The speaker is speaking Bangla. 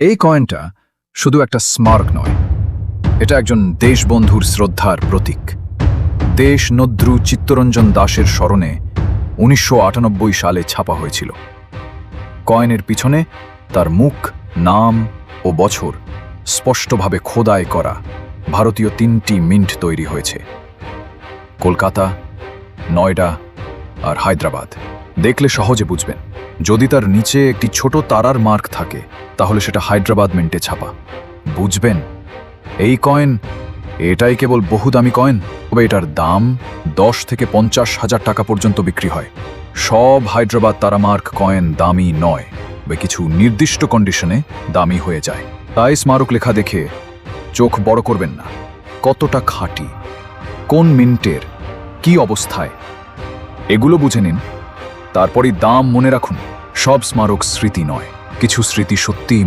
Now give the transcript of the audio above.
এই কয়েনটা শুধু একটা স্মারক নয়, এটা একজন দেশবন্ধুর শ্রদ্ধার প্রতীক। দেশ নদ্রু চিত্তরঞ্জন দাসের স্মরণে উনিশশো আটানব্বই সালে ছাপা হয়েছিল। কয়েনের পিছনে তার মুখ, নাম ও বছর স্পষ্টভাবে খোদাই করা ভারতীয় তিনটি মিন্ট তৈরি হয়েছে। কলকাতা, নয়ডা আর হায়দ্রাবাদ। দেখলে সহজে বুঝবেন। যদি তার নিচে একটি ছোট তারার মার্ক থাকে, তাহলে সেটা হায়দ্রাবাদ মিন্টে ছাপা। বুঝবেন? এই কয়েন, এটাই কেবল বহু দামি কয়েন, তবে এটার দাম দশ থেকে পঞ্চাশ হাজার টাকা পর্যন্ত বিক্রি হয়। সব হায়দ্রাবাদ তারামার্ক কয়েন দামি নয়, তবে কিছু নির্দিষ্ট কন্ডিশনে দামি হয়ে যায়। তাই স্মারক লেখা দেখে চোখ বড় করবেন না। কতটা খাঁটি, কোন মিন্টের, কি অবস্থায়? এগুলো বুঝে নিন। তারপরই দাম মনে রাখুন সব স্মারক স্মৃতি নয় কিছু স্মৃতি সত্যিই